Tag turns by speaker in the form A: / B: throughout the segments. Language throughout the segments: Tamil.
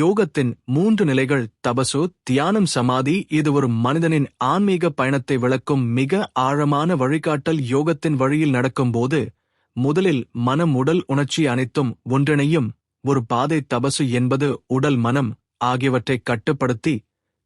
A: யோகத்தின் மூன்று நிலைகள் தபசு தியானம் சமாதி. இது ஒரு மனிதனின் ஆன்மீக பயணத்தை விளக்கும் மிக ஆழமான வழிகாட்டல் யோகத்தின் வழியில் நடக்கும்போது முதலில் மனம் உடல் உணர்ச்சி அனைத்தும் ஒன்றிணையும். ஒரு பாதை தபசு என்பது உடல் மனம் ஆகியவற்றை கட்டுப்படுத்தி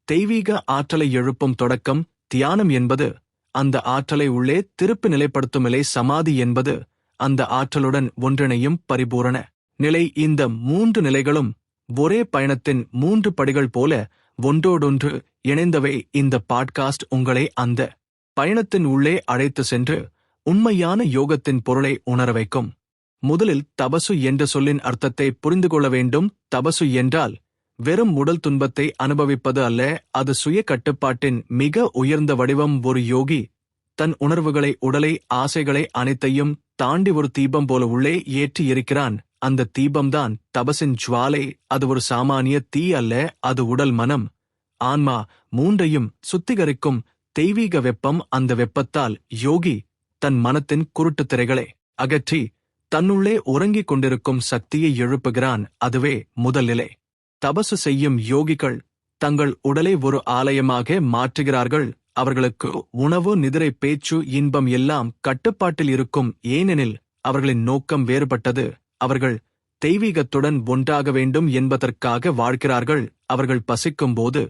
A: தெய்வீக ஆற்றலை எழுப்பும் தொடக்கம் தியானம் என்பது. அந்த ஆற்றலை உள்ளே திருப்பி நிலைப்படுத்தும் நிலை சமாதி என்பது அந்த ஆற்றலுடன் ஒன்றிணையும் பரிபூரண நிலை. இந்த மூன்று நிலைகளும் ஒரே பயணத்தின் மூன்று படிகள் போல ஒன்றோடொன்று இணைந்தவை இந்த பாட்காஸ்ட் உங்களை அந்த பயணத்தின் உள்ளே அழைத்து சென்று உண்மையான யோகத்தின் பொருளை உணர வைக்கும். முதலில் தபசு என்ற சொல்லின் அர்த்தத்தை புரிந்து கொள்ள வேண்டும். தபசு என்றால் வெறும் உடல் துன்பத்தை அனுபவிப்பது அல்ல அது சுய கட்டுப்பாட்டின் மிக உயர்ந்த வடிவம். ஒரு யோகி தன் உணர்வுகளை உடலை ஆசைகளை அனைத்தையும் தாண்டி ஒரு தீபம் போல உள்ளே ஏற்றி இருக்கிறான். அந்த தீபம்தான் தபசின் ஜுவாலை அது ஒரு சாமானிய தீ அல்ல அது உடல் மனம். ஆன்மா மூன்றையும் சுத்திகரிக்கும் தெய்வீக வெப்பம் அந்த வெப்பத்தால் யோகி தன் மனத்தின் குருட்டு திரைகளை அகற்றி தன்னுள்ளே உறங்கிக் கொண்டிருக்கும் சக்தியை எழுப்புகிறான் அதுவே முதல் நிலை. தபசு செய்யும் யோகிகள் தங்கள் உடலை ஒரு ஆலயமாக மாற்றுகிறார்கள். அவர்களுக்கு உணவு நிதிரை பேச்சு இன்பம் எல்லாம் கட்டுப்பாட்டில் இருக்கும் ஏனெனில் அவர்களின் நோக்கம் வேறுபட்டது. அவர்கள் தெய்வீகத்துடன் ஒன்றாக வேண்டும் என்பதற்காக வாழ்கிறார்கள். அவர்கள் பசிக்கும்போது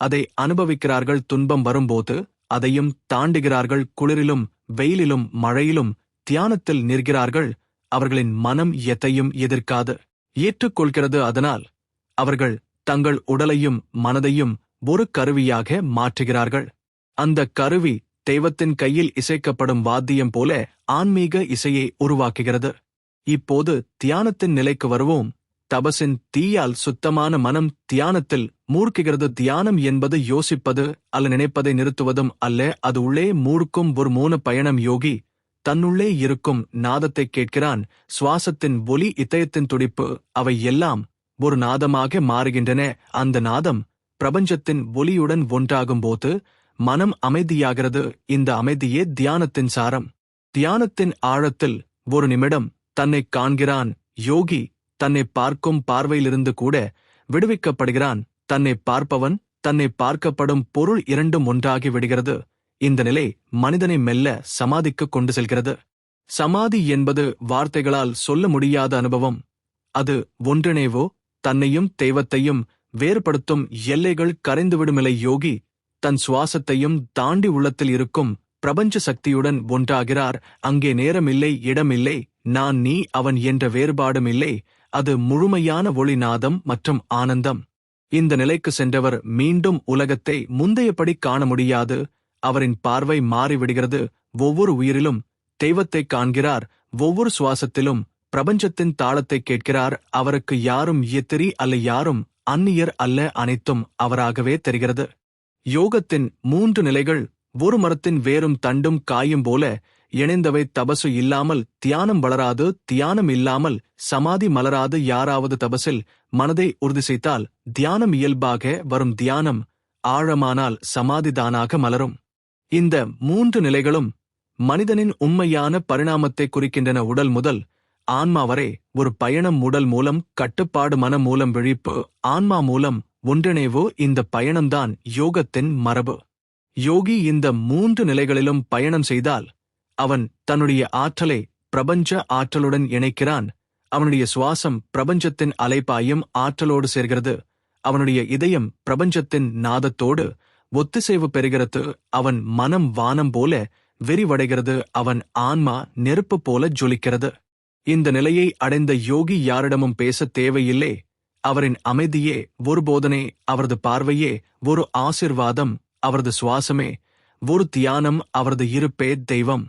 A: அதை அனுபவிக்கிறார்கள். துன்பம் வரும்போது அதையும் தாண்டுகிறார்கள். குளிரிலும் வெயிலிலும் மழையிலும் தியானத்தில் நிற்கிறார்கள். அவர்களின் மனம் எதையும் எதிர்க்காது. ஏற்றுக்கொள்கிறது. அதனால் அவர்கள் தங்கள் உடலையும் மனதையும் ஒரு கருவியாக மாற்றுகிறார்கள். அந்த கருவி தெய்வத்தின் கையில் இசைக்கப்படும் வாத்தியம் போல ஆன்மீக இசையை உருவாக்குகிறது. இப்போது தியானத்தின் நிலைக்கு வருவோம். தபசின் தீயால் சுத்தமான மனம் தியானத்தில் மூழ்குகிறது தியானம் என்பது யோசிப்பது அல்ல நினைப்பதை நிறுத்துவதும் அல்ல. அது உள்ளே மூழ்கும் ஒரு மூன பயணம் யோகி. தன்னுள்ளே இருக்கும் நாதத்தை கேட்கிறான். சுவாசத்தின் ஒலி இதயத்தின் துடிப்பு அவை எல்லாம் ஒரு நாதமாக மாறுகின்றன. அந்த நாதம் பிரபஞ்சத்தின் ஒலியுடன் ஒன்றாகும்போது மனம் அமைதியாகிறது. இந்த அமைதியே தியானத்தின் சாரம். தியானத்தின் ஆழத்தில் ஒரு நிமிடம் தன்னை காண்கிறான். யோகி தன்னை பார்க்கும் பார்வையிலிருந்து கூட விடுவிக்கப்படுகிறான். தன்னை பார்ப்பவன் தன்னை பார்க்கப்படும் பொருள் இரண்டும் ஒன்றாகி விடுகிறது. இந்த நிலை மனிதனை மெல்ல சமாதிக்கு கொண்டு செல்கிறது. சமாதி என்பது வார்த்தைகளால் சொல்ல முடியாத அனுபவம். அது ஒன்றிணைவோ தன்னையும் தெய்வத்தையும் வேறுபடுத்தும் எல்லைகள் கரைந்துவிடுமில்லை யோகி. தன் சுவாசத்தையும் தாண்டி உள்ளத்தில் இருக்கும் பிரபஞ்ச சக்தியுடன் ஒன்றாகிறார். அங்கே நேரமில்லை இடமில்லை. நான் நீ அவன் என்ற வேறுபாடும் இல்லை அது முழுமையான ஒளிநாதம் மற்றும் ஆனந்தம். இந்த நிலைக்கு சென்றவர் மீண்டும் உலகத்தை முந்தையபடி காண முடியாது அவரின் பார்வை மாறிவிடுகிறது ஒவ்வொரு உயிரிலும் தெய்வத்தை காண்கிறார் ஒவ்வொரு சுவாசத்திலும் பிரபஞ்சத்தின் தாளத்தை கேட்கிறார் அவருக்கு யாரும் எத்திரி அல்ல யாரும் அந்நியர் அல்ல அனைத்தும் அவராகவே தெரிகிறது. யோகத்தின் மூன்று நிலைகள் ஒரு மரத்தின் வேறும் தண்டும் காயும் போல இணைந்தவை தபசு இல்லாமல் தியானம் வளராது தியானம் இல்லாமல் சமாதி மலராது யாராவது தபசில் மனதை உறுதி செய்தால் தியானம் இயல்பாக வரும் தியானம் ஆழமானால் சமாதிதானாக மலரும். இந்த மூன்று நிலைகளும் மனிதனின் உண்மையான பரிணாமத்தை குறிக்கின்றன உடல் முதல் ஆன்மா வரை. ஒரு பயணம் உடல் மூலம் கட்டுப்பாடு மனம் மூலம் விழிப்பு ஆன்மா மூலம் ஒன்றிணைவு இந்த பயணம்தான் யோகத்தின் மரபு. யோகி இந்த மூன்று நிலைகளிலும் பயணம் செய்தால் அவன் தன்னுடைய ஆற்றலை பிரபஞ்ச ஆற்றலுடன் இணைக்கிறான். அவனுடைய சுவாசம் பிரபஞ்சத்தின் அலைப்பாயும் ஆற்றலோடு சேர்கிறது. அவனுடைய இதயம் பிரபஞ்சத்தின் நாதத்தோடு ஒத்திசைவு பெறுகிறது. அவன் மனம் வானம் போல விரிவடைகிறது. அவன் ஆன்மா நெருப்பு போல ஜொலிக்கிறது. இந்த நிலையை அடைந்த யோகி யாரிடமும் பேச தேவையில்லை. அவரின் அமைதியே ஒரு போதனை அவரது பார்வையே ஒரு ஆசிர்வாதம் அவரது சுவாசமே ஒரு தியானம் அவரது இருப்பே தெய்வம்.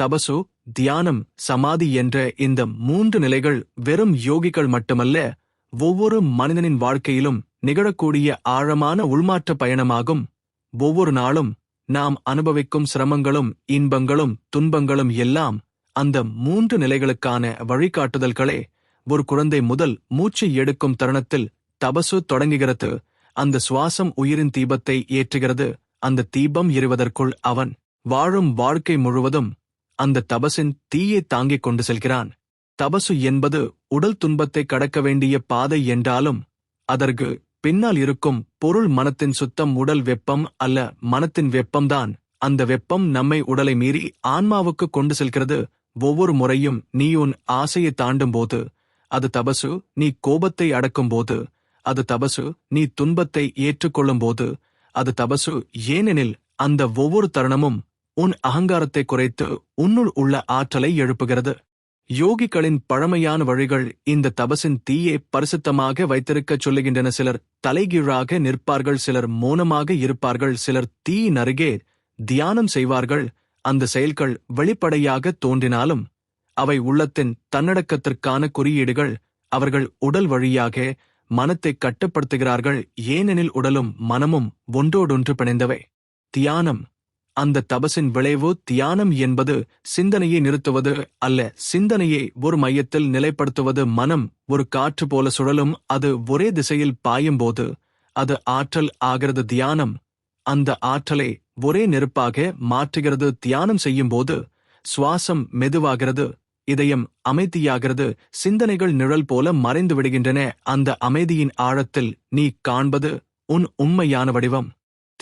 A: தபசு தியானம் சமாதி என்ற இந்த மூன்று நிலைகள் வெறும் யோகிகள் மட்டுமல்ல ஒவ்வொரு மனிதனின் வாழ்க்கையிலும் நிகழக்கூடிய ஆழமான உள்மாற்ற பயணமாகும். ஒவ்வொரு நாளும் நாம் அனுபவிக்கும் சிரமங்களும் இன்பங்களும் துன்பங்களும் எல்லாம் அந்த மூன்று நிலைகளுக்கான வழிகாட்டுதல்களே. ஒரு குழந்தை முதல் மூச்சு எடுக்கும் தருணத்தில் தபசு தொடங்குகிறது. அந்த சுவாசம் உயிரின் தீபத்தை ஏற்றுகிறது. அந்த தீபம் எறிவதற்குள் அவன் வாழும் வாழ்க்கை முழுவதும் அந்த தபசின் தீயை தாங்கிக் கொண்டு செல்கிறான். தபசு என்பது உடல் துன்பத்தை கடக்க வேண்டிய பாதை என்றாலும் அதற்கு பின்னால் இருக்கும் பொருள் மனத்தின் சுத்தம் உடல் வெப்பம் அல்ல மனத்தின் வெப்பம்தான். அந்த வெப்பம் நம்மை உடலை மீறி ஆன்மாவுக்கு கொண்டு செல்கிறது. ஒவ்வொரு முறையும் நீ உன் ஆசையை தாண்டும் போது அது தபசு நீ கோபத்தை அடக்கும் போது அது தபசு நீ துன்பத்தை ஏற்றுக்கொள்ளும் போது அது தபசு ஏனெனில் அந்த ஒவ்வொரு தருணமும் உன் அகங்காரத்தை குறைத்து உன்னுள் உள்ள ஆற்றலை எழுப்புகிறது. யோகிகளின் பழமையான வழிகள் இந்த தபசின் தீயை பரிசுத்தமாக வைத்திருக்கச் சொல்லுகின்றன. சிலர் தலைகீழாக நிற்பார்கள் சிலர் மௌனமாக இருப்பார்கள் சிலர் தீயின் அருகே தியானம் செய்வார்கள். அந்த செயல்கள் வெளிப்படையாக தோன்றினாலும் அவை உள்ளத்தின் தன்னடக்கத்திற்கான குறியீடுகள். அவர்கள் உடல் வழியாக மனத்தை கட்டுப்படுத்துகிறார்கள் ஏனெனில் உடலும் மனமும் ஒன்றோடொன்று பிணைந்தவை. தியானம் அந்த தபசின் விளைவு தியானம் என்பது சிந்தனையை நிறுத்துவது அல்ல. சிந்தனையை ஒரு மையத்தில் நிலைப்படுத்துவது மனம் ஒரு காற்று போல சுழலும் அது ஒரே திசையில் பாயும்போது அது ஆற்றல் ஆகிறது தியானம். அந்த ஆற்றலை ஒரே நெருப்பாக மாற்றுகிறது தியானம் செய்யும்போது சுவாசம் மெதுவாகிறது இதயம் அமைதியாகிறது சிந்தனைகள் நிழல் போல மறைந்து விடுகின்றன. அந்த அமைதியின் ஆழத்தில் நீ காண்பது உன் உண்மையான வடிவம்.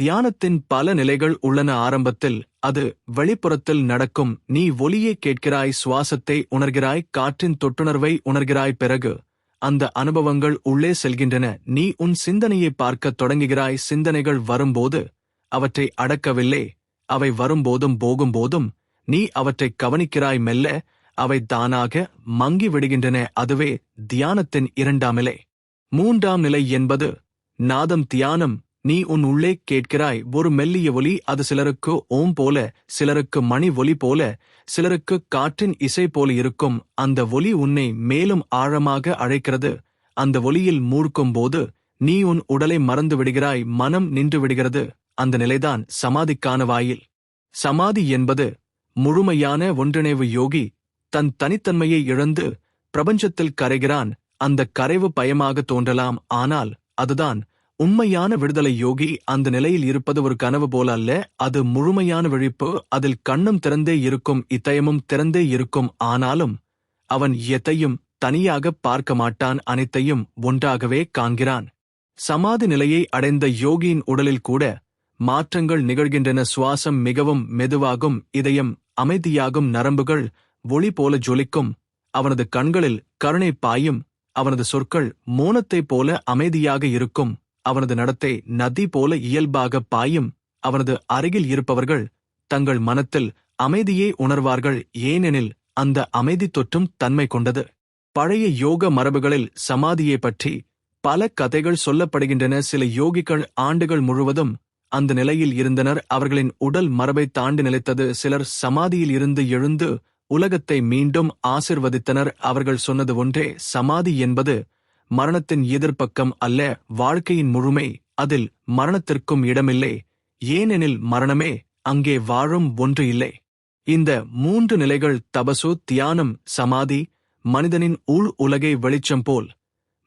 A: தியானத்தின் பல நிலைகள் உள்ளன. ஆரம்பத்தில் அது வெளிப்புறத்தில் நடக்கும். நீ ஒலியை கேட்கிறாய் சுவாசத்தை உணர்கிறாய் காற்றின் தொட்டுணர்வை உணர்கிறாய். பிறகு அந்த அனுபவங்கள் உள்ளே செல்கின்றன. நீ உன் சிந்தனையை பார்க்கத் தொடங்குகிறாய். சிந்தனைகள் வரும்போது அவற்றை அடக்கவில்லை. அவை வரும்போதும் போகும்போதும் நீ அவற்றை கவனிக்கிறாய் மெல்ல. அவை தானாக மங்கி விடுகின்றன அதுவே தியானத்தின் இரண்டாம் நிலை. மூன்றாம் நிலை என்பது நாதம் தியானம். நீ உன் உள்ளே கேட்கிறாய் ஒரு மெல்லிய ஒலி அது சிலருக்கு ஓம் போல சிலருக்கு மணி ஒலி போல சிலருக்கு காற்றின் இசை போல இருக்கும். அந்த ஒலி உன்னை மேலும் ஆழமாக அழைக்கிறது. அந்த ஒலியில் மூழ்கும் போது நீ உன் உடலை மறந்து விடுகிறாய் மனம் நின்று விடுகிறது. அந்த நிலைதான் சமாதிக்கான வாயில். சமாதி என்பது முழுமையான ஒன்றிணைவு யோகி தன் தனித்தன்மையை இழந்து பிரபஞ்சத்தில் கரைகிறான். அந்த கரைவு பயமாக தோன்றலாம் ஆனால் அதுதான் உண்மையான விடுதலை யோகி அந்த நிலையில் இருப்பது ஒரு கனவு போல அல்ல. அது முழுமையான விழிப்பு அதில் கண்ணும் திறந்தே இருக்கும் இத்தயமும் திறந்தே இருக்கும். ஆனாலும் அவன் எதையும் தனியாக பார்க்க மாட்டான் அனைத்தையும் ஒன்றாகவே காண்கிறான். சமாதி நிலையை அடைந்த யோகியின் உடலில் கூட மாற்றங்கள் நிகழ்கின்றன. சுவாசம் மிகவும் மெதுவாகும் இதயம் அமைதியாகும் நரம்புகள் ஒளி போல ஜொலிக்கும். அவனது கண்களில் கருணை பாயும் அவனது சொற்கள் மோனத்தைப் போல அமைதியாக இருக்கும். அவனது நடத்தை நதி போல இயல்பாக பாயும். அவனது அருகில் இருப்பவர்கள் தங்கள் மனத்தில் அமைதியை உணர்வார்கள். ஏனெனில் அந்த அமைதி தொற்றும் தன்மை கொண்டது. பழைய யோக மரபுகளில் சமாதியை பற்றி பல கதைகள் சொல்லப்படுகின்றன. சில யோகிகள் ஆண்டுகள் முழுவதும் அந்த நிலையில் இருந்தனர். அவர்களின் உடல் மரபை தாண்டி நிலைத்தது. சிலர் சமாதியில் இருந்து எழுந்து உலகத்தை மீண்டும் ஆசிர்வதித்தனர். அவர்கள் சொன்னது ஒன்றே சமாதி என்பது மரணத்தின் எதிர்ப்பக்கம் அல்ல வாழ்க்கையின் முழுமை அதில் மரணத்திற்கும் இடமில்லை. ஏனெனில் மரணமே அங்கே வாழும் ஒன்று இல்லை. இந்த மூன்று நிலைகள் தபசு தியானம் சமாதி மனிதனின் உள் உலகை வெளிச்சம் போல்.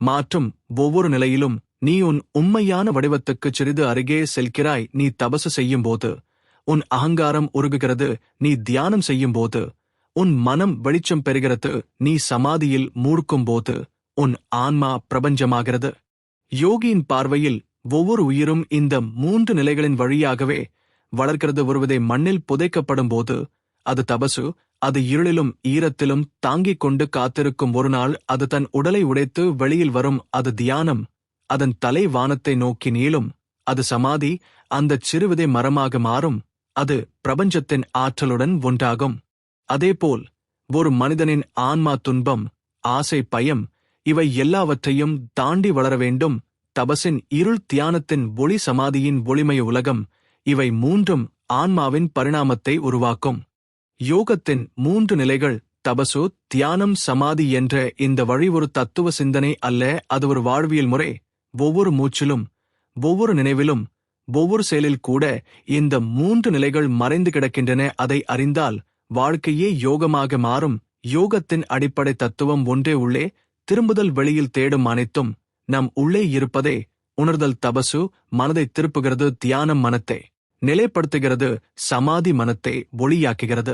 A: மாற்றும் ஒவ்வொரு நிலையிலும் நீ உன் உண்மையான வடிவத்துக்குச் சிறிது அருகே செல்கிறாய் நீ தபசு செய்யும்போது. உன் அகங்காரம் உருகுகிறது நீ தியானம் செய்யும்போது. உன் மனம் வெளிச்சம் பெறுகிறது நீ சமாதியில் மூழ்கும்போது. உன் ஆன்மா பிரபஞ்சமாகிறது. யோகியின் பார்வையில் ஒவ்வொரு உயிரும் இந்த மூன்று நிலைகளின் வழியாகவே வளர்க்கிறது வருவதை மண்ணில் புதைக்கப்படும் போது அது தபசு அது இருளிலும் ஈரத்திலும் தாங்கிக் கொண்டு காத்திருக்கும் ஒரு நாள் அது தன் உடலை உடைத்து வெளியில் வரும் அது தியானம். அதன் தலை வானத்தை நோக்கி நீளும் அது சமாதி அந்தச் சிறுவிதை மரமாக மாறும் அது பிரபஞ்சத்தின் ஆற்றலுடன் ஒன்றாகும். அதேபோல் ஒரு மனிதனின் ஆன்மா துன்பம் ஆசை பயம் இவை எல்லாவற்றையும் தாண்டி வளர வேண்டும். தபசின் இருள் தியானத்தின் ஒளி சமாதியின் ஒளிமய உலகம். இவை மூன்றும் ஆன்மாவின் பரிணாமத்தை உருவாக்கும். யோகத்தின் மூன்று நிலைகள் தபசு தியானம் சமாதி என்ற இந்த வழி ஒரு தத்துவ சிந்தனை அல்ல அது ஒரு வாழ்வியல் முறை. ஒவ்வொரு மூச்சிலும் ஒவ்வொரு நினைவிலும் ஒவ்வொரு செயலில் கூட இந்த மூன்று நிலைகள் மறைந்து கிடக்கின்றன. அதை அறிந்தால் வாழ்க்கையே யோகமாக மாறும். யோகத்தின் அடிப்படை தத்துவம் ஒன்றே உள்ளே திரும்புதல் வெளியில் தேடும் அனைத்தும் நம் உள்ளே இருப்பதே உணர்தல் தபசு மனதை திருப்புகிறது தியானம் மனத்தை. நிலைப்படுத்துகிறது சமாதி மனத்தை ஒளியாக்குகிறது.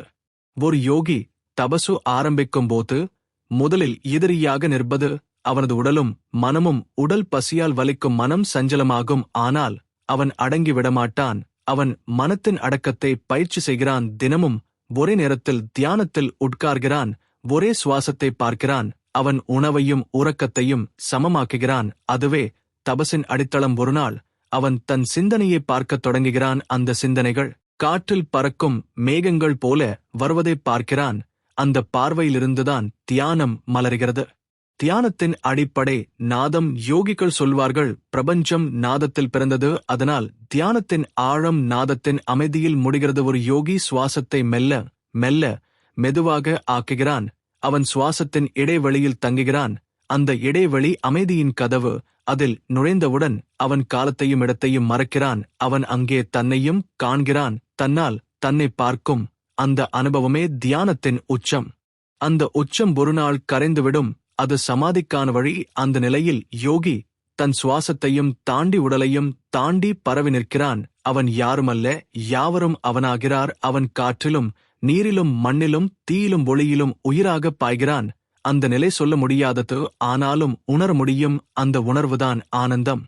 A: ஒரு யோகி தபசு ஆரம்பிக்கும் போது முதலில் எதிரியாக நிற்பது அவனது உடலும் மனமும் உடல் பசியால் வலிக்கும் மனம் சஞ்சலமாகும். ஆனால் அவன் அடங்கி விடமாட்டான். அவன் மனத்தின் அடக்கத்தை பயிற்சி செய்கிறான். தினமும் ஒரே நேரத்தில் தியானத்தில் உட்கார்கிறான். ஒரே சுவாசத்தை பார்க்கிறான். அவன் உணவையும் உறக்கத்தையும் சமமாக்குகிறான். அதுவே தபசின் அடித்தளம் ஒருநாள் அவன் தன் சிந்தனையை பார்க்கத் தொடங்குகிறான். அந்த சிந்தனைகள் காற்றில் பறக்கும் மேகங்கள் போல வருவதை பார்க்கிறான். அந்த பார்வையிலிருந்துதான் தியானம் மலர்கிறது. தியானத்தின் அடிப்படை நாதம் யோகிகள் சொல்வார்கள் பிரபஞ்சம் நாதத்தில் பிறந்தது அதனால் தியானத்தின் ஆழம் நாதத்தின் அமைதியில் முடிகிறது. ஒரு யோகி சுவாசத்தை மெல்ல மெல்ல மெதுவாக ஆக்குகிறான். அவன் சுவாசத்தின் இடைவெளியில் தங்குகிறான். அந்த இடைவெளி அமைதியின் கதவு. அதில் நுழைந்தவுடன் அவன் காலத்தையும் இடத்தையும் மறக்கிறான். அவன் அங்கே தன்னையும் காண்கிறான். தன்னால் தன்னை பார்க்கும் அந்த அனுபவமே தியானத்தின் உச்சம். அந்த உச்சம் ஒருநாள் கரைந்துவிடும். அது சமாதிக்கான வழி அந்த நிலையில் யோகி தன் சுவாசத்தையும் தாண்டி உடலையும் தாண்டி பரவி நிற்கிறான். அவன் யாருமல்ல யாவரும் அவனாகிறார். அவன் காற்றிலும் நீரிலும் மண்ணிலும் தீயிலும் ஒளியிலும் உயிராகப் பாய்கிறான். அந்த நிலை சொல்ல முடியாதது ஆனாலும் உணர முடியும் அந்த உணர்வுதான் ஆனந்தம்.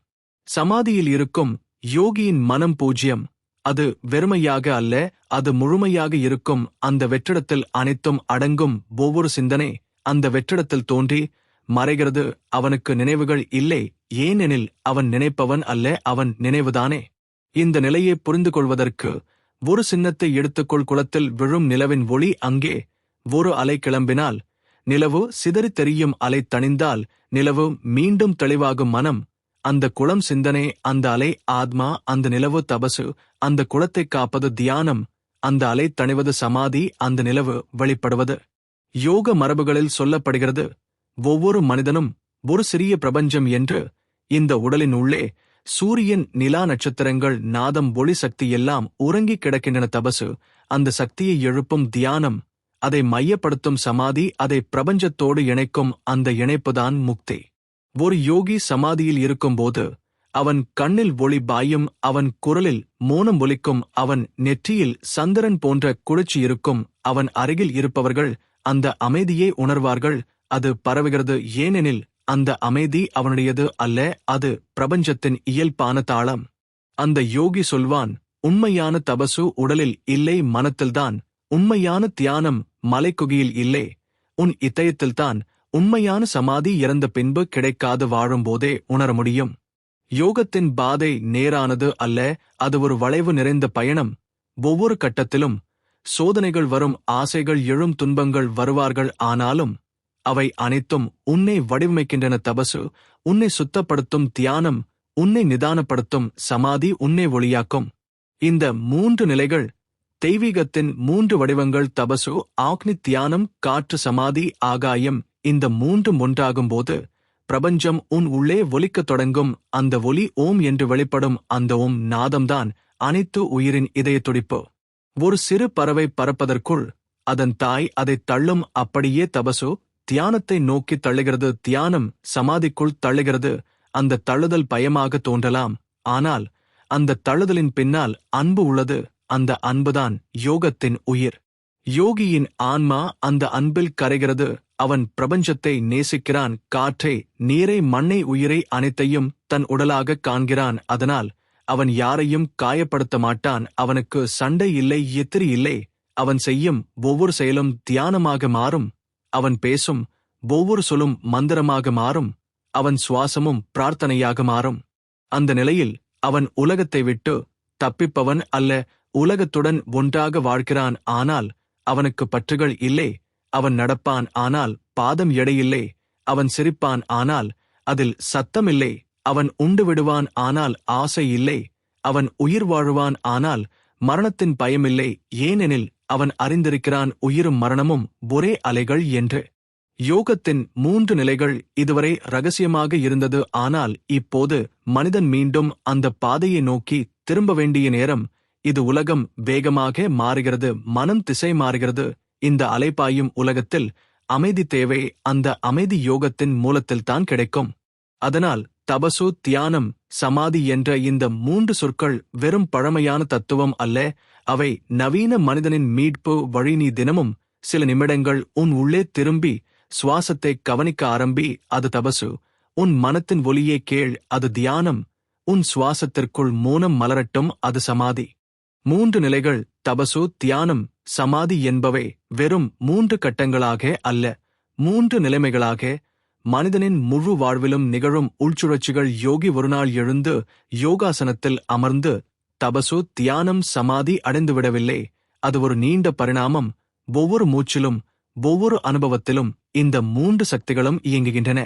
A: சமாதியில் இருக்கும் யோகியின் மனம் பூஜ்யம். அது வெறுமையாக அல்ல அது முழுமையாக இருக்கும். அந்த வெற்றிடத்தில் அனைத்தும் அடங்கும் ஒவ்வொரு சிந்தனை. அந்த வெற்றிடத்தில் தோன்றி மறைகிறது அவனுக்கு நினைவுகள் இல்லை ஏனெனில் அவன் நினைப்பவன் அல்ல அவன் நினைவுதானே. இந்த நிலையை புரிந்து கொள்வதற்கு ஒரு சின்னத்தை எடுத்துக்கொள் குளத்தில் விழும் நிலவின் ஒளி அங்கே. ஒரு அலை கிளம்பினால் நிலவு சிதறித் தெரியும் அலை தணிந்தால் நிலவு மீண்டும் தெளிவாகும் மனம். அந்த குளம் சிந்தனை அந்த அலை ஆத்மா அந்த நிலவு தபசு அந்த குளத்தை காப்பது தியானம் அந்த அலை தணிவது சமாதி அந்த நிலவு வெளிப்படுவது. யோக மரபுகளில் சொல்லப்படுகிறது ஒவ்வொரு மனிதனும் ஒரு சிறிய பிரபஞ்சம் என்று இந்த உடலின் உள்ளே சூரியன் நிலா நட்சத்திரங்கள் நாதம் ஒளி சக்தி எல்லாம் உறங்கிக் கிடக்கின்றன தபசு. அந்த சக்தியை எழுப்பும் தியானம் அதை மையப்படுத்தும் சமாதி அதை பிரபஞ்சத்தோடு இணைக்கும் அந்த இணைப்புதான் முக்தி. ஒரு யோகி சமாதியில் இருக்கும்போது அவன் கண்ணில் ஒளி பாயும் அவன் குரலில் மோனம் ஒலிக்கும் அவன் நெற்றியில் சந்திரன் போன்ற குளிர்ச்சி இருக்கும் அவன் அருகில் இருப்பவர்கள் அந்த அமைதியை உணர்வார்கள் அது பரவுகிறது ஏனெனில் அந்த அமைதி அவனுடையது அல்ல அது பிரபஞ்சத்தின் இயல்பான தாளம். அந்த யோகி சொல்வான் உண்மையான தபசு உடலில் இல்லை மனத்தில்தான். உண்மையான தியானம் மலைக்குகையில் இல்லை. உன் இத்தயத்தில்தான் உண்மையான சமாதி இறந்த பின்பு கிடைக்காது வாழும்போதே உணர முடியும். யோகத்தின் பாதை நேரானது அல்ல அது ஒரு வளைவு நிறைந்த பயணம். ஒவ்வொரு கட்டத்திலும் சோதனைகள் வரும் ஆசைகள் எழும் துன்பங்கள் வருவார்கள் ஆனாலும் அவை அனைத்தும் உன்னை வடிவமைக்கின்றன தபசு. உன்னை சுத்தப்படுத்தும் தியானம் உன்னை நிதானப்படுத்தும் சமாதி உன்னை ஒளியாக்கும். இந்த மூன்று நிலைகள் தெய்வீகத்தின் மூன்று வடிவங்கள் தபசு ஆக்னி தியானம் காற்று சமாதி ஆகாயம் இந்த மூன்றும் ஒன்றாகும்போது பிரபஞ்சம் உன் உள்ளே ஒலிக்கத் தொடங்கும் அந்த ஒலி ஓம் என்று வெளிப்படும் அந்த ஓம் நாதம்தான் அனைத்து உயிரின் இதய துடிப்பு. ஒரு சிறு பறவை பறப்பதற்குள் அதன் தாய் அதை தள்ளும் அப்படியே தபசு தியானத்தை நோக்கி தள்ளுகிறது தியானம் சமாதிக்குள் தள்ளுகிறது அந்த தள்ளுதல் பயமாக தோன்றலாம். ஆனால் அந்த தள்ளுதலின் பின்னால் அன்பு உள்ளது அந்த அன்புதான் யோகத்தின் உயிர். யோகியின் ஆன்மா அந்த அன்பில் கரைகிறது அவன் பிரபஞ்சத்தை நேசிக்கிறான் காற்றை நீரை மண்ணை உயிரை அனைத்தையும் தன் உடலாக காண்கிறான் அதனால் அவன் யாரையும் காயப்படுத்த மாட்டான் அவனுக்கு சண்டை இல்லை எத்திரி இல்லை அவன் செய்யும் ஒவ்வொரு செயலும் தியானமாக மாறும். அவன் பேசும் ஒவ்வொரு சொல்லும் மந்திரமாக மாறும் அவன் சுவாசமும் பிரார்த்தனையாக மாறும். அந்த நிலையில் அவன் உலகத்தை விட்டு தப்பிப்பவன் அல்ல உலகத்துடன் ஒன்றாக வாழ்கிறான் ஆனால் அவனுக்கு பற்றுகள் இல்லை அவன் நடப்பான் ஆனால் பாதம் எடையில்லை அவன் சிரிப்பான் ஆனால் அதில் சத்தமில்லை அவன் உண்டு விடுவான் ஆனால் ஆசை இல்லை அவன் உயிர் வாழுவான் ஆனால் மரணத்தின் பயமில்லை ஏனெனில் அவன் அறிந்திருக்கிறான் உயிரும் மரணமும் ஒரே அலைகள் என்று. யோகத்தின் மூன்று நிலைகள் இதுவரை ரகசியமாக இருந்தது. ஆனால் இப்போது மனிதன் மீண்டும் அந்த பாதையை நோக்கி திரும்ப வேண்டிய நேரம். இது உலகம் வேகமாக மாறுகிறது மனம் திசை மாறுகிறது. இந்த அலைப்பாயும் உலகத்தில் அமைதி தேவை அந்த அமைதி யோகத்தின் மூலத்தில்தான் கிடைக்கும். அதனால் தபசு தியானம் சமாதி என்ற இந்த மூன்று சொற்கள் வெறும் பழமையான தத்துவம் அல்ல அவை நவீன மனிதனின் மீட்பு வழி நீ தினமும் சில நிமிடங்கள் உன் உள்ளே திரும்பி சுவாசத்தை கவனிக்க ஆரம்பி அது தபசு. உன் மனத்தின் ஒலியே கேள் அது தியானம். உன் சுவாசத்திற்குள் மூனம் மலரட்டும் அது சமாதி. மூன்று நிலைகள் தபசு தியானம் சமாதி என்பவை வெறும் மூன்று கட்டங்களாக அல்ல மூன்று நிலைமைகளாக. மனிதனின் முழு வாழ்விலும் நிகழும் உள்சுழற்சிகள் யோகி ஒருநாள் எழுந்து யோகாசனத்தில் அமர்ந்து தபசு தியானம் சமாதி அடைந்துவிடவில்லை. அது ஒரு நீண்ட பரிணாமம். ஒவ்வொரு மூச்சிலும் ஒவ்வொரு அனுபவத்திலும் இந்த மூன்று சக்திகளும் இயங்குகின்றன.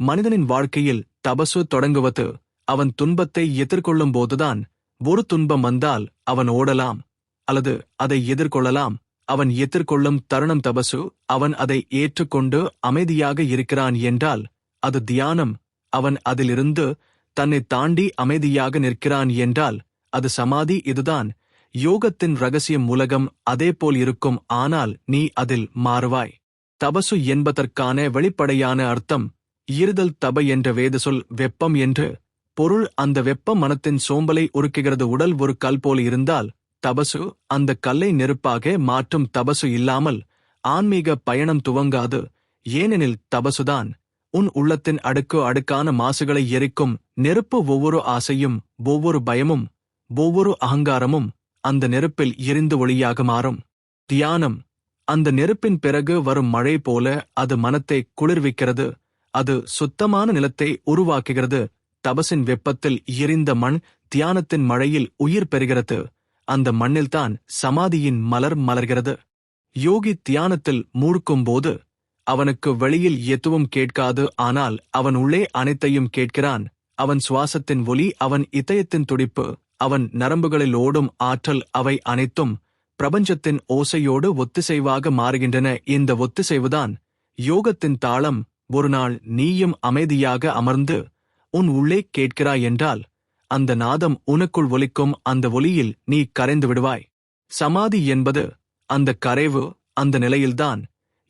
A: மனிதனின் வாழ்க்கையில் தபசு தொடங்குவது அவன் துன்பத்தை எதிர்கொள்ளும் போதுதான் ஒரு துன்பம் வந்தால் அவன் ஓடலாம் அல்லது அதை எதிர்கொள்ளலாம். அவன் எதிர்கொள்ளும் தருணம் தபசு அவன் அதை ஏற்றுக்கொண்டு அமைதியாக இருக்கிறான் என்றால் அது தியானம். அவன் அதிலிருந்து தன்னை தாண்டி அமைதியாக நிற்கிறான் என்றால் அது சமாதி இதுதான். யோகத்தின் ரகசியம் உலகம் அதேபோல் இருக்கும் ஆனால் நீ அதில் மாறுவாய். தபசு என்பதற்கான வெளிப்படையான அர்த்தம் ஈறுதல் தப என்ற வேத சொல் வெப்பம் என்று. பொருள் அந்த வெப்ப மனத்தின் சோம்பலை உருக்குகிறது உடல் ஒரு கல் போல் இருந்தால் தபசு அந்த கல்லை நெருப்பாக மாற்றும் தபசு இல்லாமல் ஆன்மீக பயணம் துவங்காது ஏனெனில் தபசுதான். உன் உள்ளத்தின் அடுக்கு அடுக்கான மாசுகளை எரிக்கும் நெருப்பு ஒவ்வொரு ஆசையும் ஒவ்வொரு பயமும் ஒவ்வொரு அகங்காரமும் அந்த நெருப்பில் எரிந்து ஒளியாக மாறும். தியானம் அந்த நெருப்பின் பிறகு வரும் மழை போல அது மனத்தை குளிர்விக்கிறது. அது சுத்தமான நிலத்தை உருவாக்குகிறது. தபசின் வெப்பத்தில் எரிந்த மண் தியானத்தின் மழையில் உயிர் பெறுகிறது. அந்த மண்ணில்தான் சமாதியின் மலர் மலர்கிறது. யோகி தியானத்தில் மூழ்கும்போது அவனுக்கு வெளியில் எதுவும் கேட்காது ஆனால் அவன் உள்ளே அனைத்தையும் கேட்கிறான். அவன் சுவாசத்தின் ஒலி அவன் இதயத்தின் துடிப்பு. அவன் நரம்புகளில் ஓடும் ஆற்றல் அவை அனைத்தும் பிரபஞ்சத்தின் ஓசையோடு ஒத்திசைவாக மாறுகின்றன. இந்த ஒத்திசைவுதான் யோகத்தின் தாளம். ஒருநாள் நீயும் அமைதியாக அமர்ந்து உன் உள்ளே கேட்கிறாய் என்றால் அந்த நாதம் உனக்குள் ஒலிக்கும் அந்த ஒலியில் நீ கரைந்து விடுவாய். சமாதி என்பது அந்த கரைவு அந்த நிலையில்தான்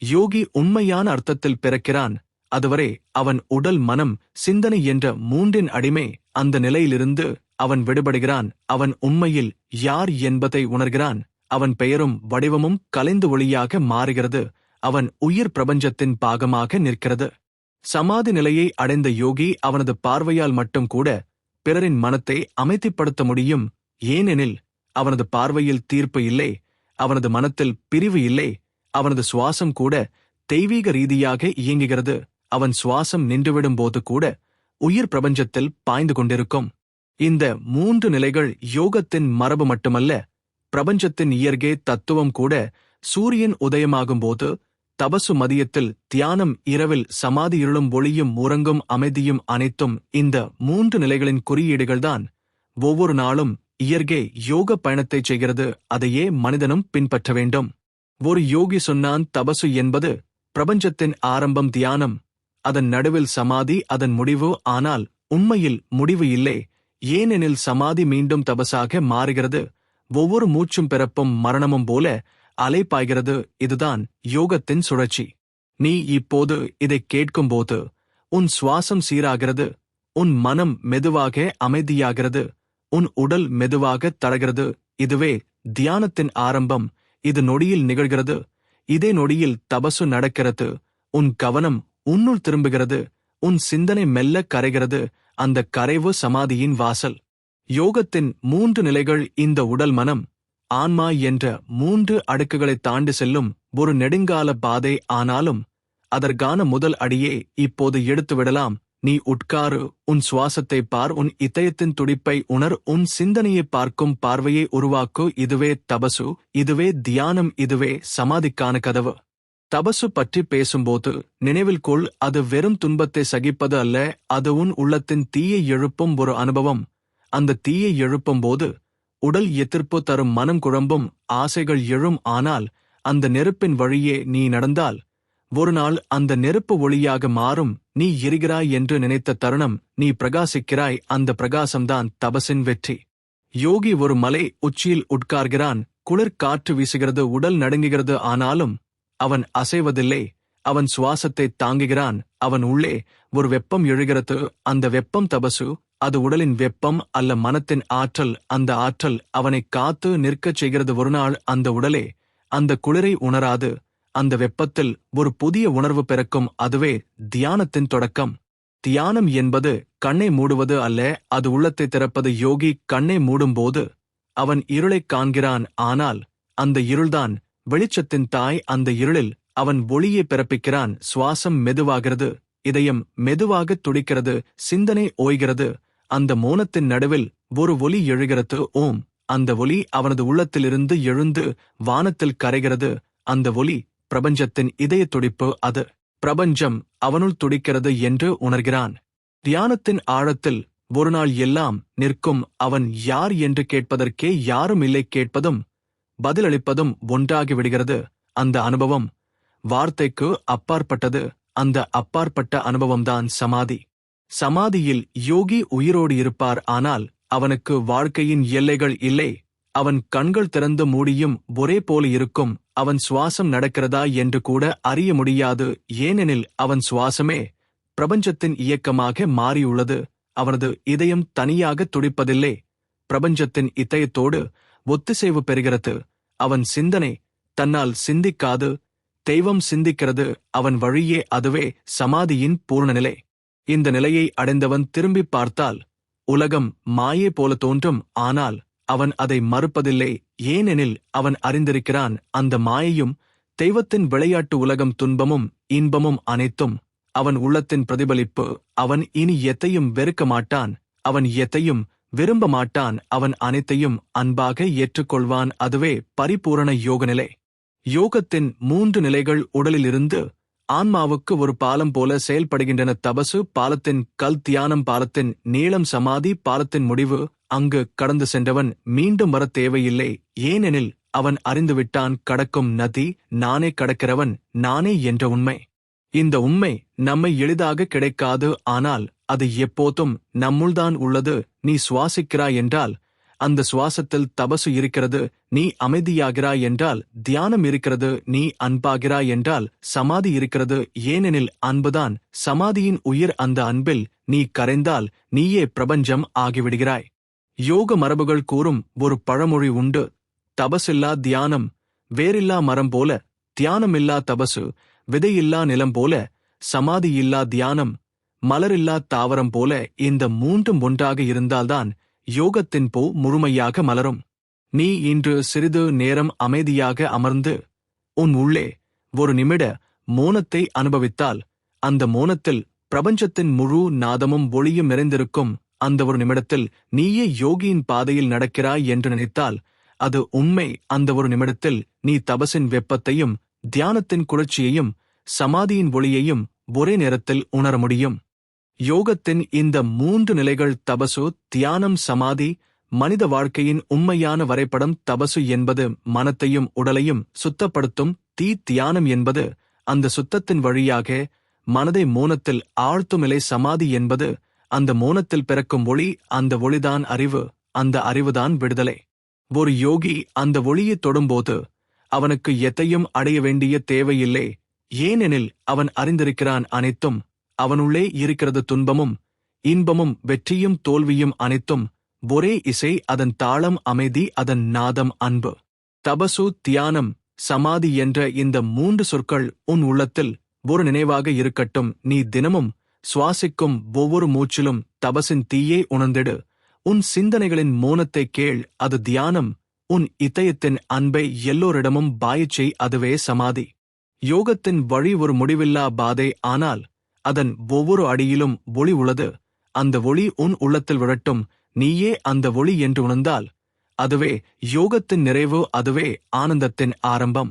A: யோகி உண்மையான அர்த்தத்தில் பிறக்கிறான். அதுவரை அவன் உடல் மனம் சிந்தனை என்ற மூன்றின் அடிமை அந்த நிலையிலிருந்து அவன் விடுபடுகிறான். அவன் உண்மையில் யார் என்பதை உணர்கிறான். அவன் பெயரும் வடிவமும் கலைந்து ஒளியாக மாறுகிறது. அவன் உயிர் பிரபஞ்சத்தின் பாகமாக நிற்கிறது. சமாதி நிலையை அடைந்த யோகி அவனது பார்வையால் மட்டும் கூட பிறரின் மனத்தை அமைதிப்படுத்த முடியும். ஏனெனில் அவனது பார்வையில் தீர்ப்பு இல்லை. அவனது மனத்தில் பிரிவு இல்லை. அவனது சுவாசம் கூட தெய்வீக ரீதியாக இயங்குகிறது. அவன் சுவாசம் நின்றுவிடும் போது கூட உயிர் பிரபஞ்சத்தில் பாய்ந்து கொண்டிருக்கும். இந்த மூன்று நிலைகள் யோகத்தின் மரபு மட்டுமல்ல பிரபஞ்சத்தின் இயற்கை தத்துவம் கூட சூரியன் உதயமாகும்போது தபசு மதியத்தில் தியானம் இரவில் சமாதி இருளும் ஒளியும் உறங்கும் அமைதியும் அனைத்தும் இந்த மூன்று நிலைகளின் குறியீடுகள்தான் ஒவ்வொரு நாளும் இயற்கை யோக பயணத்தை செய்கிறது அதையே மனிதனும் பின்பற்ற வேண்டும். ஒரு யோகி சொன்னான் தபசு என்பது பிரபஞ்சத்தின் ஆரம்பம் தியானம். அதன் நடுவில் சமாதி அதன் முடிவு. ஆனால் உண்மையில் முடிவு இல்லை. ஏனெனில் சமாதி மீண்டும் தபசாக மாறுகிறது. ஒவ்வொரு மூச்சும் பிறப்பும் மரணமும் போல அலைப்பாய்கிறது இதுதான் யோகத்தின் சுழற்சி. நீ இப்போது இதை கேட்கும்போது உன் சுவாசம் சீராகிறது. உன் மனம் மெதுவாக அமைதியாகிறது. உன் உடல் மெதுவாக தளகிறது இதுவே தியானத்தின் ஆரம்பம். இது நொடியில் நிகழ்கிறது. இதே நொடியில் தபசு நடக்கிறது. உன் கவனம் உன்னுள் திரும்புகிறது. உன் சிந்தனை மெல்ல கரைகிறது. அந்த கரைவு சமாதியின் வாசல். யோகத்தின் மூன்று நிலைகள் இந்த உடல் மனம். ஆன்மா என்ற மூன்று அடுக்குகளைத் தாண்டி செல்லும் ஒரு நெடுங்கால பாதை ஆனாலும் அதற்கான முதல் அடியே இப்போது எடுத்துவிடலாம் நீ உட்காரு உன் சுவாசத்தை பார் உன் இதயத்தின் துடிப்பை உணர் உன் சிந்தனையை பார்க்கும் பார்வையை உருவாக்கு. இதுவே தபசு இதுவே தியானம் இதுவே சமாதிக்கான கதவு. தபசு பற்றி பேசும்போது நினைவில் கொள் அது வெறும் துன்பத்தை சகிப்பது அல்ல அது உன் உள்ளத்தின் தீயை எழுப்பும் ஒரு அனுபவம். அந்த தீயை எழுப்பும் போது உடல் எதிர்ப்பு தரும் மனம் குழம்பும் ஆசைகள் எழும் ஆனால் அந்த நெருப்பின் வழியே நீ நடந்தால். ஒரு நாள் அந்த நெருப்பு ஒளியாக மாறும் நீ எரிகிறாய் என்று நினைத்த தருணம் நீ பிரகாசிக்கிறாய் அந்த பிரகாசம்தான் தபசின் வெற்றி. யோகி ஒரு மலை உச்சியில் உட்கார்கிறான் குளிர் காற்று வீசுகிறது உடல் நடுங்குகிறது ஆனாலும் அவன் அசைவதில்லை. அவன் சுவாசத்தை தாங்குகிறான். அவன் உள்ளே ஒரு வெப்பம் எழுகிறது. அந்த வெப்பம் தபசு. அது உடலின் வெப்பம் அல்ல மனத்தின் ஆற்றல். அந்த ஆற்றல் அவனை காத்து நிற்கச் செய்கிறது ஒரு நாள் அந்த உடலே. அந்த குளிரை உணராது. அந்த வெப்பத்தில் ஒரு புதிய உணர்வு பிறக்கும். அதுவே தியானத்தின் தொடக்கம். தியானம் என்பது கண்ணை மூடுவது அல்ல. அது உள்ளத்தை திறப்பது. யோகி கண்ணை மூடும்போது அவன் இருளைக் காண்கிறான். ஆனால் அந்த இருள்தான் வெளிச்சத்தின் தாய் அந்த இருளில் அவன் ஒளியை பிறப்பிக்கிறான். சுவாசம் மெதுவாகிறது. இதயம் மெதுவாக துடிக்கிறது. சிந்தனை ஓய்கிறது. அந்த மோனத்தின் நடுவில் ஒரு ஒலி எழுகிறது. ஓம். அந்த ஒலி அவனது உள்ளத்திலிருந்து எழுந்து வானத்தில் கரைகிறது. அந்த ஒலி பிரபஞ்சத்தின் இதய துடிப்பு அது. பிரபஞ்சம் அவனுள் துடிக்கிறது என்று உணர்கிறான். தியானத்தின் ஆழத்தில் ஒருநாள் எல்லாம் நிற்கும் அவன் யார் என்று கேட்பதற்கே யாரும் இல்லை கேட்பதும் பதிலளிப்பதும் ஒன்றாகிவிடுகிறது அந்த அனுபவம் வார்த்தைக்கு அப்பாற்பட்டது. அந்த அப்பாற்பட்ட அனுபவம்தான் சமாதி. சமாதியில் யோகி உயிரோடு இருப்பார். ஆனால் அவனுக்கு வாழ்க்கையின் எல்லைகள் இல்லை. அவன் கண்கள் திறந்து மூடியும் ஒரே போல இருக்கும். அவன் சுவாசம் நடக்கிறதா என்று கூட அறிய முடியாது. ஏனெனில் அவன் சுவாசமே பிரபஞ்சத்தின் இயக்கமாக மாறியுள்ளது. அவனது இதயம் தனியாக துடிப்பதில்லை. பிரபஞ்சத்தின் இதயத்தோடு ஒத்திசைவு பெறுகிறது. அவன் சிந்தனை தன்னால் சிந்திக்காது. தெய்வம் சிந்திக்கிறது. அவன் வழியே அதுவே சமாதியின் பூர்ணநிலை. இந்த நிலையை அடைந்தவன் திரும்பிப் பார்த்தால் உலகம் மாயே போல தோன்றும். ஆனால் அவன் அதை மறுப்பதில்லை. ஏனெனில் அவன் அறிந்திருக்கிறான் அந்த மாயையும் தெய்வத்தின் விளையாட்டு உலகம் துன்பமும் இன்பமும் அனைத்தும். அவன் உள்ளத்தின் பிரதிபலிப்பு அவன் இனி எத்தையும் வெறுக்க மாட்டான். அவன் எத்தையும் விரும்ப மாட்டான் அவன் அனைத்தையும் அன்பாக ஏற்றுக்கொள்வான் அதுவே பரிபூரண யோகநிலை. யோகத்தின் மூன்று நிலைகள் உடலிலிருந்து ஆன்மாவுக்கு ஒரு பாலம் போல செயல்படுகின்றன. தபசு பாலத்தின் கல் தியானம் பாலத்தின் நீளம் சமாதி பாலத்தின் முடிவு. அங்கு கடந்து சென்றவன் மீண்டும் வர தேவையில்லை. ஏனெனில் அவன் அறிந்துவிட்டான் கடக்கும் நதி நானே கடக்கிறவன் நானே என்ற உண்மை. இந்த உண்மை நம்மை எளிதாக கிடைக்காது ஆனால் அது எப்போதும் நம்முள்தான் உள்ளது. நீ சுவாசிக்கிறாய் என்றால் அந்த சுவாசத்தில் தபசு இருக்கிறது நீ அமைதியாகிறாய் என்றால் தியானம் இருக்கிறது நீ அன்பாகிறாய் என்றால் சமாதி இருக்கிறது ஏனெனில் அன்புதான் சமாதியின் உயிர் அந்த அன்பில் நீ கரைந்தால் நீயே பிரபஞ்சம் ஆகிவிடுகிறாய். யோக மரபுகள் கூறும் ஒரு பழமொழி உண்டு தபசில்லா தியானம் வேறில்லா மரம் போல தியானமில்லா தபசு விதையில்லா நிலம் போல சமாதியில்லா தியானம் மலரில்லா தாவரம் போல இந்த மூன்றும் ஒன்றாக இருந்தால்தான் யோகத்தின் பூ முழுமையாக மலரும். நீ இன்று சிறிது நேரம் அமைதியாக அமர்ந்து உன் உள்ளே ஒரு நிமிட மோனத்தை அனுபவித்தால் அந்த மோனத்தில் பிரபஞ்சத்தின் முழு நாதமும் ஒளியும் நிறைந்திருக்கும். அந்த ஒரு நிமிடத்தில் நீயே யோகியின் பாதையில் நடக்கிறாய் என்று நினைத்தால் அது உண்மை. அந்த ஒரு நிமிடத்தில் நீ தபசின் வெப்பத்தையும் தியானத்தின் குளிர்ச்சியையும் சமாதியின் ஒளியையும் ஒரே நேரத்தில் உணர முடியும். யோகத்தின் இந்த மூன்று நிலைகள் தபசு தியானம் சமாதி மனித வாழ்க்கையின் உண்மையான வரைபடம் தபசு என்பது மனத்தையும் உடலையும் சுத்தப்படுத்தும் தீ தியானம் என்பது அந்த சுத்தத்தின் வழியாக மனதை மோனத்தில் ஆழ்த்துமிலை சமாதி என்பது அந்த மோனத்தில் பிறக்கும் ஒளி அந்த ஒளிதான் அறிவு அந்த அறிவுதான் விடுதலை. ஒரு யோகி அந்த ஒளியை தொடும்போது அவனுக்கு எத்தையும் அடைய வேண்டிய தேவையில்லை ஏனெனில் அவன் அறிந்திருக்கிறான் அனைத்தும் அவனுள்ளே இருக்கிறது துன்பமும் இன்பமும் வெற்றியும் தோல்வியும் அனைத்தும் ஒரே இசை அதன் தாளம் அமைதி அதன் நாதம் அன்பு. தபசு தியானம் சமாதி என்ற இந்த மூன்று சொற்கள் உன் உள்ளத்தில் ஒரு நினைவாக இருக்கட்டும். நீ தினமும் சுவாசிக்கும் ஒவ்வொரு மூச்சிலும் தபசின் தீயே உணர்ந்திடு. உன் சிந்தனைகளின் மோனத்தை கேள். அது தியானம். உன் இதயத்தின் அன்பை எல்லோரிடமும் பாயச்செய் அதுவே சமாதி. யோகத்தின் வழி ஒரு முடிவில்லா பாதை. ஆனால் அதன் ஒவ்வொரு அடியிலும் ஒளி உள்ளது. அந்த ஒளி உன் உள்ளத்தில் விழட்டும். நீயே அந்த ஒளி என்று உணர்ந்தால். அதுவே யோகத்தின் நிறைவு அதுவே ஆனந்தத்தின் ஆரம்பம்.